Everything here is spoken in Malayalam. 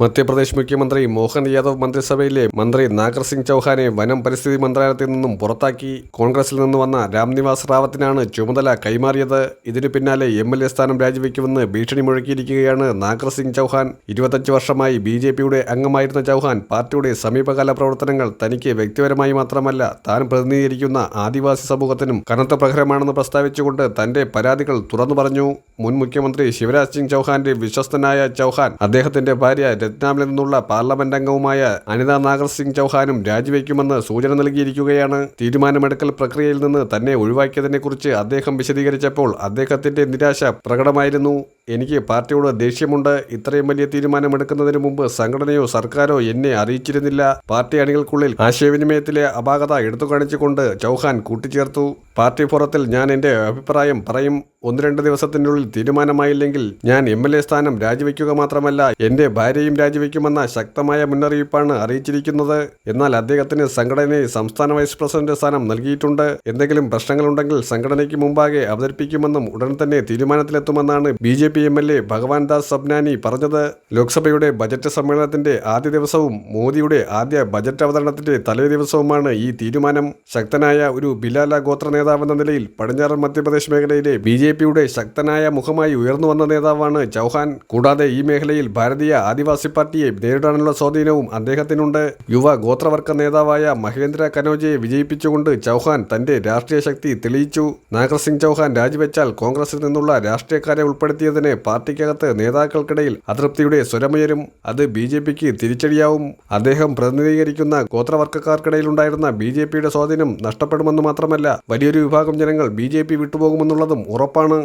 മധ്യപ്രദേശ് മുഖ്യമന്ത്രി മോഹൻ യാദവ് മന്ത്രിസഭയിലെ മന്ത്രി നാഗർ സിംഗ് ചൌഹാനെ വനം പരിസ്ഥിതി മന്ത്രാലയത്തിൽ നിന്നും പുറത്താക്കി. കോൺഗ്രസിൽ നിന്ന് വന്ന രാംനിവാസ് റാവത്തിനാണ് ചുമതല കൈമാറിയത്. ഇതിനു പിന്നാലെ എം എൽ എ സ്ഥാനം രാജിവെക്കുമെന്ന് ഭീഷണി മുഴക്കിയിരിക്കുകയാണ് നാഗർ സിംഗ് ചൌഹാൻ. ഇരുപത്തഞ്ച് വർഷമായി ബി ജെ പിയുടെ അംഗമായിരുന്ന ചൌഹാൻ പാർട്ടിയുടെ സമീപകാല പ്രവർത്തനങ്ങൾ തനിക്ക് വ്യക്തിപരമായി മാത്രമല്ല താൻ പ്രതിനിധീകരിക്കുന്ന ആദിവാസി സമൂഹത്തിനും കനത്ത പ്രഹരമാണെന്ന് പ്രസ്താവിച്ചുകൊണ്ട് തന്റെ പരാതികൾ തുറന്നു പറഞ്ഞു. മുൻ മുഖ്യമന്ത്രി ശിവരാജ് സിംഗ് ചൌഹാന്റെ വിശ്വസ്തനായ ചൌഹാൻ അദ്ദേഹത്തിന്റെ ഭാര്യ രത്നാമിൽ നിന്നുള്ള പാർലമെന്റ് അംഗവുമായ അനിത നാഗർ സിംഗ് ചൌഹാനും രാജിവെക്കുമെന്ന് സൂചന നൽകിയിരിക്കുകയാണ്. തീരുമാനമെടുക്കൽ പ്രക്രിയയിൽ നിന്ന് തന്നെ ഒഴിവാക്കിയതിനെക്കുറിച്ച് അദ്ദേഹം വിശദീകരിച്ചപ്പോൾ അദ്ദേഹത്തിന്റെ നിരാശ പ്രകടമായിരുന്നു. എനിക്ക് പാർട്ടിയോട് ദേഷ്യമുണ്ട്. ഇത്രയും വലിയ തീരുമാനമെടുക്കുന്നതിന് മുമ്പ് സംഘടനയോ സർക്കാരോ എന്നെ അറിയിച്ചിരുന്നില്ല. പാർട്ടി അണികൾക്കുള്ളിൽ ആശയവിനിമയത്തിലെ അപാകത എടുത്തു കാണിച്ചുകൊണ്ട് ചൗഹാൻ കൂട്ടിച്ചേർത്തു. പാർട്ടി ഫോറത്തിൽ ഞാൻ എന്റെ അഭിപ്രായം പറയും. ഒന്ന് രണ്ട് ദിവസത്തിനുള്ളിൽ തീരുമാനമായില്ലെങ്കിൽ ഞാൻ എം എൽ എ സ്ഥാനം രാജിവെക്കുക മാത്രമല്ല എന്റെ ഭാര്യയും രാജിവെക്കുമെന്ന ശക്തമായ മുന്നറിയിപ്പാണ് അറിയിച്ചിരിക്കുന്നത്. എന്നാൽ അദ്ദേഹത്തിന് സംഘടനയെ സംസ്ഥാന വൈസ് പ്രസിഡന്റ് സ്ഥാനം നൽകിയിട്ടുണ്ട്. എന്തെങ്കിലും പ്രശ്നങ്ങളുണ്ടെങ്കിൽ സംഘടനയ്ക്ക് മുമ്പാകെ അവതരിപ്പിക്കുമെന്നും ഉടൻ തന്നെ തീരുമാനത്തിലെത്തുമെന്നാണ് B J P M L A Bhagwan Das Sabnani പറഞ്ഞത് ലോക്സഭയുടെ ബജറ്റ് സമ്മേളനത്തിന്റെ ആദ്യ ദിവസവും മോദിയുടെ ആദ്യ ബജറ്റ് അവതരണത്തിന്റെ തലേ ദിവസവുമാണ് ഈ തീരുമാനം. ശക്തനായ ഒരു ബിലാല ഗോത്ര നേതാവെന്ന നിലയിൽ പടിഞ്ഞാറൻ മധ്യപ്രദേശ് മേഖലയിലെ ബി ജെ പിയുടെ ശക്തനായ മുഖമായി ഉയർന്നു വന്ന നേതാവാണ് ചൗഹാൻ. കൂടാതെ ഈ മേഖലയിൽ ഭാരതീയ ആദിവാസി പാർട്ടിയെ നേരിടാനുള്ള സ്വാധീനവും അദ്ദേഹത്തിനുണ്ട്. യുവ ഗോത്രവർഗ നേതാവായ മഹേന്ദ്ര കനോജയെ വിജയിപ്പിച്ചുകൊണ്ട് ചൗഹാൻ തന്റെ രാഷ്ട്രീയ ശക്തി തെളിയിച്ചു. നാഗർസിംഗ് ചൗഹാൻ രാജിവെച്ചാൽ കോൺഗ്രസിൽ നിന്നുള്ള രാഷ്ട്രീയക്കാരെ ഉൾപ്പെടുത്തിയതിന് പാർട്ടിക്കകത്ത് നേതാക്കൾക്കിടയിൽ അതൃപ്തിയുടെ സ്വരമുയരും. അത് ബി ജെ പിക്ക് തിരിച്ചടിയാവും. അദ്ദേഹം പ്രതിനിധീകരിക്കുന്ന ഗോത്രവർഗക്കാർക്കിടയിലുണ്ടായിരുന്ന ബി ജെ പിയുടെ സ്വാധീനം നഷ്ടപ്പെടുമെന്ന് മാത്രമല്ല വലിയൊരു വിഭാഗം ജനങ്ങൾ ബി ജെ പി വിട്ടുപോകുമെന്നുള്ളതും ഉറപ്പാണ്.